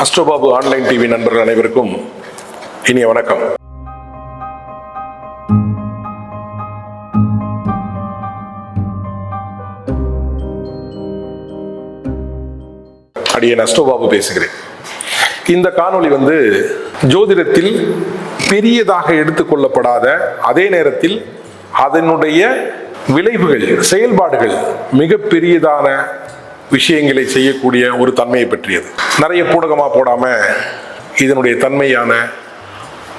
அஸ்ட்ரோபாபு online TV நண்பர்கள் அனைவருக்கும் இனிய வணக்கம். அடியேன் அஸ்ட்ரோபாபு பேசுகிறேன். இந்த காணொளி வந்து ஜோதிடத்தில் பெரியதாக எடுத்துக்கொள்ளப்படாத அதே நேரத்தில் அதனுடைய விளைவுகள் செயல்பாடுகள் மிக பெரியதான விஷயங்களை செய்யக்கூடிய ஒரு தன்மையை பற்றியது. நிறைய பூடகமா போடாமல் இதனுடைய தன்மையான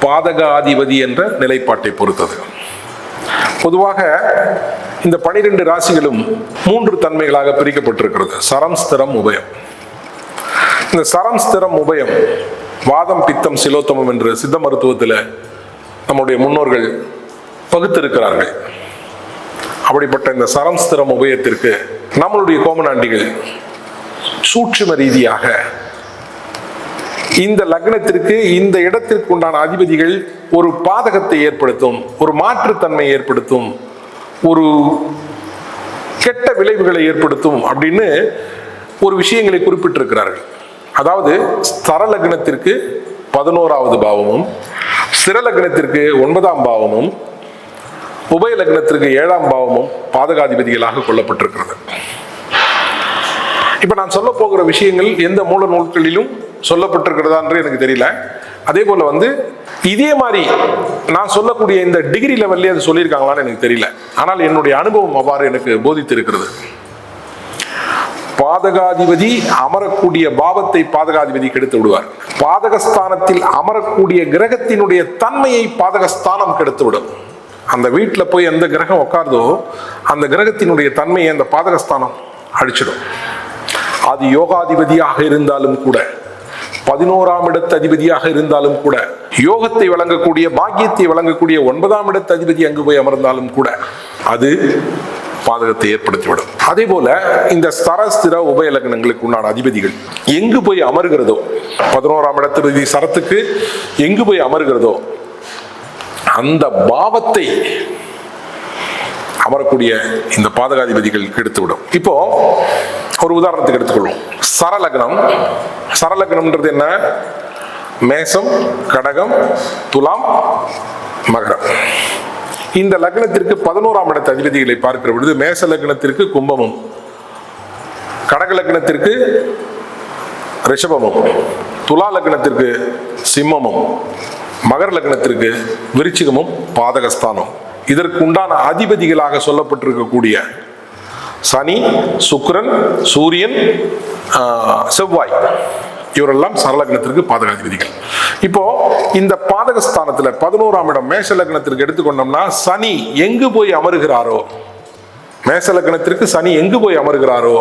பாதகாதிபதி என்ற நிலைப்பாட்டை பொறுத்தது. பொதுவாக இந்த பனிரெண்டு ராசிகளும் மூன்று தன்மைகளாக பிரிக்கப்பட்டிருக்கிறது. சரம் ஸ்திரம் உபயம். இந்த சரம் ஸ்திரம் உபயம் வாதம் பித்தம் சிலோத்தமம் என்று சித்த மருத்துவத்தில் நம்முடைய முன்னோர்கள் பகுத்திருக்கிறார்கள். அப்படிப்பட்ட இந்த சரம் ஸ்திரம் உபயத்திற்கு நம்மளுடைய கோமனாண்டிகள் சூட்சும ரீதியாக இந்த லக்னத்திற்கு இந்த இடத்திற்கு உண்டான அதிபதிகள் ஒரு பாதகத்தை ஏற்படுத்தும் ஒரு மாற்றுத்தன்மை ஏற்படுத்தும் ஒரு கெட்ட விளைவுகளை ஏற்படுத்தும் அப்படின்னு ஒரு விஷயங்களை குறிப்பிட்டிருக்கிறார்கள். அதாவது ஸ்தர லக்னத்திற்கு பதினோராவது பாவமும் சிறலக்னத்திற்கு லக்னத்திற்கு ஒன்பதாம் பாவமும் உபய லக்னத்திற்கு ஏழாம் பாவமும் பாதகாதிபதிகளாக கொல்லப்பட்டிருக்கிறது இப்போ நான் சொல்ல போகிற விஷயங்கள் எந்த மூல நூல்களிலும் சொல்லப்பட்டிருக்கிறதா என்று எனக்கு தெரியல. அதே போல வந்து இதே மாதிரி நான் சொல்லக்கூடிய இந்த டிகிரி லெவல்லே அது சொல்லியிருக்காங்களான்னு எனக்கு தெரியல. ஆனால் என்னுடைய அனுபவம் அவ்வாறு எனக்கு போதித்திருக்கிறது. பாதகாதிபதி அமரக்கூடிய பாவத்தை பாதகாதிபதி கெடுத்து விடுவார். பாதகஸ்தானத்தில் அமரக்கூடிய கிரகத்தினுடைய தன்மையை பாதகஸ்தானம் கெடுத்து விடும். அந்த வீட்டில் போய் எந்த கிரகம் உட்காருதோ அந்த கிரகத்தினுடைய தன்மையை அந்த பாதகஸ்தானம் அழிச்சிடும். அது யோகாதிபதியாக இருந்தாலும் கூட பதினோராம் இடத்து அதிபதியாக இருந்தாலும் கூட யோகத்தை வழங்கக்கூடிய பாக்கியத்தை வழங்கக்கூடிய ஒன்பதாம் இடத்து அதிபதி அங்கு போய் அமர்ந்தாலும் கூட அது பாதகத்தை ஏற்படுத்திவிடும். அதே போல இந்த ஸ்தரஸ்திர உபய லக்னங்களுக்கு உண்டான அதிபதிகள் எங்கு போய் அமர்கிறதோ பதினோராம் இடத்ததிபதி சரத்துக்கு எங்கு போய் அமர்கிறதோ அந்த பாவத்தை அமரக்கூடிய இந்த பாதகாதிபதிகள் கெடுத்துவிடும். இப்போ ஒரு உதாரணத்துக்கு எடுத்துக்கொள்வோம். சரலக்னம். சரலக்னம்ன்றது என்ன? மேசம் கடகம் துலாம் மகரம். இந்த லக்னத்திற்கு பதினோராம் இடத்த அதிபதிகளை பார்க்கிற பொழுது மேச லக்னத்திற்கு கும்பமும் கடக லக்னத்திற்கு ரிஷபமும் துலா லக்னத்திற்கு சிம்மமும் மகர லக்னத்திற்கு விருச்சிகமும் பாதகஸ்தானம் இதற்கு உண்டான அதிபதிகளாக சொல்லப்பட்டிருக்கக்கூடிய சனி சுக்கரன் சூரியன் செவ்வாய். இவரெல்லாம் சரலக்னத்திற்கு பாதகாதிபதிகள். இப்போ இந்த பாதகஸ்தானத்துல பதினோராம் இடம் மேஷ லக்னத்திற்கு எடுத்துக்கொண்டோம்னா சனி எங்கு போய் அமருகிறாரோ? மேச லக்னத்திற்கு சனி எங்கு போய் அமருகிறாரோ?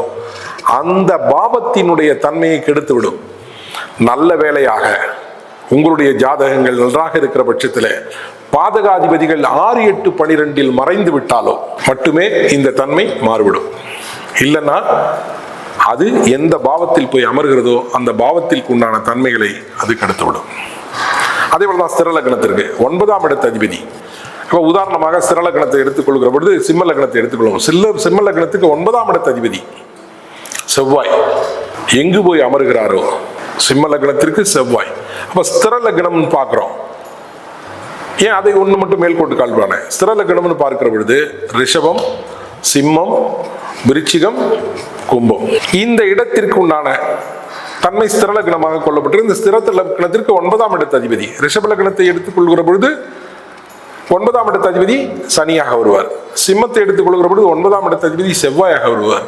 அந்த பாவத்தினுடைய தன்மையை கெடுத்து விடும் நல்ல வேலையாக உங்களுடைய ஜாதகங்கள் நன்றாக இருக்கிற பட்சத்தில் பாதகாதிபதிகள் ஆறு எட்டு பனிரெண்டில் மறைந்து விட்டாலோ மட்டுமே இந்த தன்மை மாறுபடும் இல்லைன்னா அது எந்த பாவத்தில் போய் அமர்கிறதோ அந்த பாவத்திற்கு உண்டான தன்மைகளை அது கெடுத்து விடும் அதே போல தான் ஸ்திர லக்னத்திற்கு. ஒன்பதாம் இடத்து அதிபதி. இப்போ உதாரணமாக ஸ்திர லக்னத்தை எடுத்துக்கொள்கிற பொழுது சிம்ம லக்னத்தை எடுத்துக்கொள்வோம். சில்ல சிம்ம லக்னத்துக்கு ஒன்பதாம் இடத்து அதிபதி. செவ்வாய். எங்கு போய் அமர்கிறாரோ? சிம்ம லக்னத்திற்கு செவ்வாய். அப்போ ஸ்திர லக்னம்னு பார்க்குறோம். ஏன் அதை ஒன்று மட்டும் மேல்கோட்டு கால்பான ஸ்திர லக்னம்னு பார்க்கிற பொழுது ரிஷபம் சிம்மம் விருச்சிகம் கும்பம். இந்த இடத்திற்கு உண்டான தன்மை ஸ்திர லக்னமாக கொள்ளப்பட்டு இந்த ஸ்திர லக்னத்திற்கு ஒன்பதாம் இடத்து அதிபதி. ரிஷப லக்னத்தை எடுத்துக்கொள்கிற பொழுது ஒன்பதாம் இடத்து அதிபதி சனியாக வருவார். சிம்மத்தை எடுத்துக்கொள்கிற பொழுது ஒன்பதாம் இடத்து அதிபதி செவ்வாயாக வருவார்.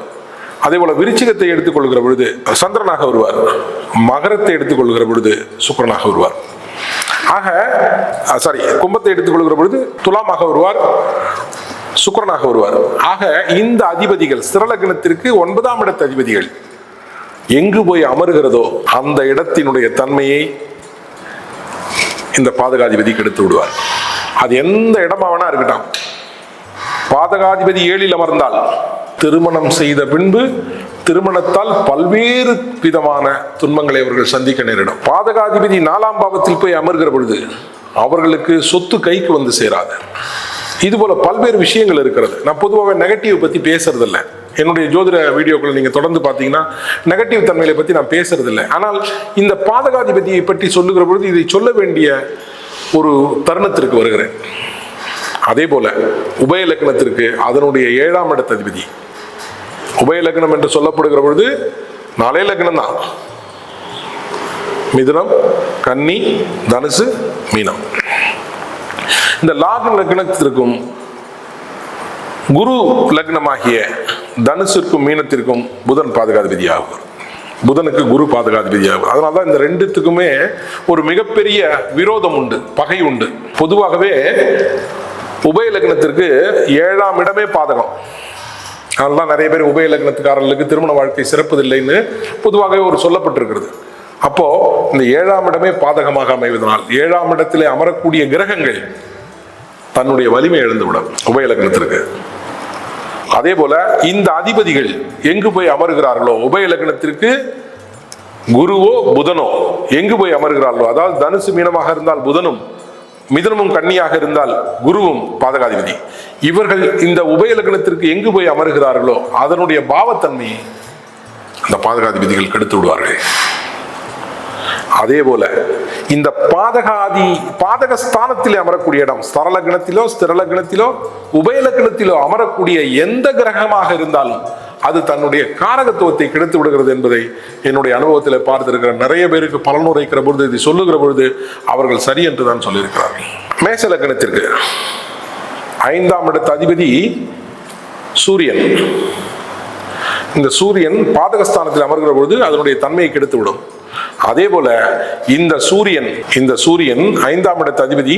அதே போல விருச்சிகத்தை எடுத்துக்கொள்கிற பொழுது சந்திரனாக வருவார். மகரத்தை எடுத்துக்கொள்கிற பொழுது சுக்கிரனாக வருவார். ஆக சாரி கும்பத்தை எடுத்துக்கொள்கிற பொழுது துலாமாக வருவார் சுக்கரனாக வருவார். ஆக இந்த அதிபதிகள் சிறலக்னத்திற்கு ஒன்பதாம் இடத்து அதிபதிகள் எங்கு போய் அமருகிறதோ அந்த இடத்தினுடைய தன்மையை இந்த பாதகாதிபதி கெடுத்து விடுவார். அது எந்த இடமா வேணா இருக்கட்டும். பாதகாதிபதி ஏழில் அமர்ந்தால் திருமணம் செய்த பின்பு திருமணத்தால் பல்வேறு விதமான துன்பங்களை அவர்கள் சந்திக்க நேரிடும். பாதகாதிபதி நாலாம் பாவத்தில் போய் அமர்கிற பொழுது அவர்களுக்கு சொத்து கைக்கு வந்து சேராது. இது போல பல்வேறு விஷயங்கள் இருக்கிறது. நான் பொதுவாக நெகட்டிவ் பத்தி பேசுறதில்லை. என்னுடைய ஜோதிட வீடியோக்களை நீங்கள் தொடர்ந்து பார்த்தீங்கன்னா நெகட்டிவ் தன்மைகளை பற்றி நான் பேசுறதில்லை. ஆனால் இந்த பாதகாதிபதியை பற்றி சொல்லுகிற பொழுது இதை சொல்ல வேண்டிய ஒரு தருணத்திற்கு வருகிறேன். அதே போல உபய லக்னத்திற்கு அதனுடைய ஏழாம் இடத்த அதிபதி உபய லக்னம் என்று சொல்லப்படுகிற பொழுது நாலே லக்னம் தான். மிதுனம் கன்னி தனுசு மீனம். இந்த லாக லக்னத்திற்கும் குரு லக்னமாகிய தனுசிற்கும் மீனத்திற்கும் புதன் பாதுகாதிபதியாகும் புதனுக்கு குரு பாதுகாதிபதியாகும் அதனால தான் இந்த ரெண்டுத்துக்குமே ஒரு மிகப்பெரிய விரோதம் உண்டு பகை உண்டு. பொதுவாகவே உபய லக்னத்திற்கு ஏழாம் இடமே பாதகம். அதனால நிறைய பேர் உபய லக்னத்துக்காரர்களுக்கு திருமண வாழ்க்கை சிறப்பதில்லைன்னு பொதுவாகவே ஒரு சொல்லப்பட்டிருக்கிறது. அப்போ இந்த ஏழாம் இடமே பாதகமாக அமைவதனால் ஏழாம் இடத்திலே அமரக்கூடிய கிரகங்கள் தன்னுடைய வலிமை இழந்துவிடும் உபய லக்னத்திற்கு அதே போல இந்த அதிபதிகள் எங்கு போய் அமர்கிறார்களோ உபய லக்னத்திற்கு குருவோ புதனோ எங்கு போய் அமர்கிறார்களோ அதாவது தனுசு மீனமாக இருந்தால் புதனும் மிதனமும் கன்னியாக இருந்தால் குருவும் பாதகாதிபதி. இவர்கள் இந்த உபய லக்னத்திற்கு எங்கு போய் அமர்கிறார்களோ அதனுடைய பாவத்தன்மையை அந்த பாதகாதிபதிகள் கெடுத்து விடுவார்கள். அதே போல இந்த பாதகாதி பாதக ஸ்தானத்திலே அமரக்கூடிய இடம் ஸ்தரலக்னத்திலோ ஸ்திரலக்னத்திலோ உபயலக்னத்திலோ அமரக்கூடிய எந்த கிரகமாக இருந்தாலும் அது தன்னுடைய காரகத்துவத்தை கெடுத்து விடுகிறது என்பதை என்னுடைய அனுபவத்தில் பார்த்திருக்கிற நிறைய பேருக்கு பலன் உரைக்கிற பொழுது இதை சொல்லுகிற பொழுது அவர்கள் சரி என்று தான் சொல்லியிருக்கிறார்கள். மேசலக்கணத்திற்கு ஐந்தாம் இடத்த அதிபதி சூரியன். இந்த சூரியன் பாதகஸ்தானத்தில் அமர்கிற பொழுது அதனுடைய தன்மையை கெடுத்து விடும். அதே போல இந்த சூரியன் இந்த சூரியன் ஐந்தாம் இடத்த அதிபதி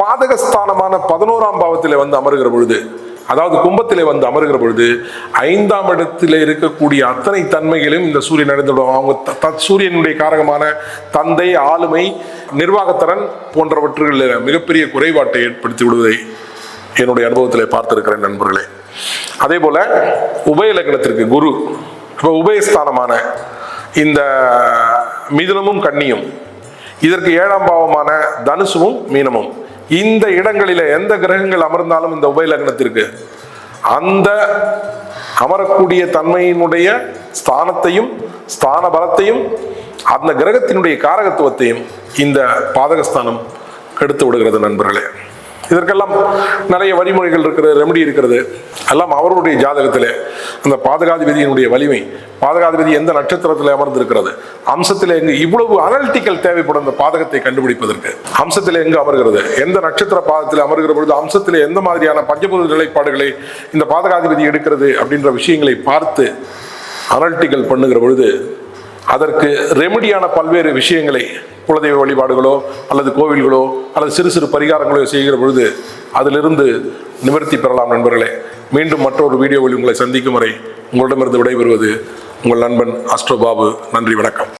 பாதகஸ்தானமான பதினோராம் பாவத்தில் வந்து அமர்கிற பொழுது அதாவது கும்பத்திலே வந்து அமருகிற பொழுது ஐந்தாம் இடத்தில் இருக்கக்கூடிய அத்தனை தன்மைகளையும் இந்த சூரியன் அடைந்துவிடும். அவங்க த- சூரியனுடைய காரகமான தந்தை ஆளுமை நிர்வாகத்திறன் போன்றவற்றில் மிகப்பெரிய குறைபாட்டை ஏற்படுத்தி விடுவதை என்னுடைய அனுபவத்தில் பார்த்திருக்கிறேன் நண்பர்களே. அதே போல உபய லக்னத்திற்கு குரு இப்போ உபயஸ்தானமான இந்த மிதுனமும் கன்னியும் இதற்கு ஏழாம் பாவமான தனுசுவும் மீனமும். இந்த இடங்களில எந்த கிரகங்கள் அமர்ந்தாலும் இந்த உபய லக்னத்திற்கு அந்த அமரக்கூடிய தன்மையினுடைய ஸ்தானத்தையும் ஸ்தான பலத்தையும் அந்த கிரகத்தினுடைய காரகத்துவத்தையும் இந்த பாதகஸ்தானம் எடுத்து விடுகிறது நண்பர்களே. இதற்கெல்லாம் நிறைய வழிமுறைகள் இருக்கிறது ரெமடி இருக்கிறது. எல்லாம் அவருடைய ஜாதகத்தில். அந்த பாதகாதிபதியினுடைய வலிமை பாதகாதிபதி எந்த நட்சத்திரத்தில் அமர்ந்திருக்கிறது? அம்சத்தில் எங்கு இவ்வளவு அனலிட்டிக்கல் தேவைப்படும் அந்த பாதகத்தை கண்டுபிடிப்பதற்கு. அம்சத்தில் எங்கு அமர்கிறது? எந்த நட்சத்திர பாதத்தில் அமர்கிற பொழுது அம்சத்தில் எந்த மாதிரியான பஞ்சபூத நிலைப்பாடுகளை இந்த பாதகாதிபதி எடுக்கிறது அப்படின்ற விஷயங்களை பார்த்து அனலிட்டிக்கல் பண்ணுகிற பொழுது அதற்கு ரெமடியான பல்வேறு விஷயங்களை குலதெய்வ வழிபாடுகளோ அல்லது கோவில்களோ அல்லது சிறு சிறு பரிகாரங்களோ செய்கிற பொழுது அதிலிருந்து நிவர்த்தி பெறலாம் நண்பர்களே. மீண்டும் மற்றொரு வீடியோவில் உங்களை சந்திக்கும் வரை உங்களிடமிருந்து விடைபெறுவது உங்கள் நண்பன் அஸ்ட்ரோ பாபு. நன்றி வணக்கம்.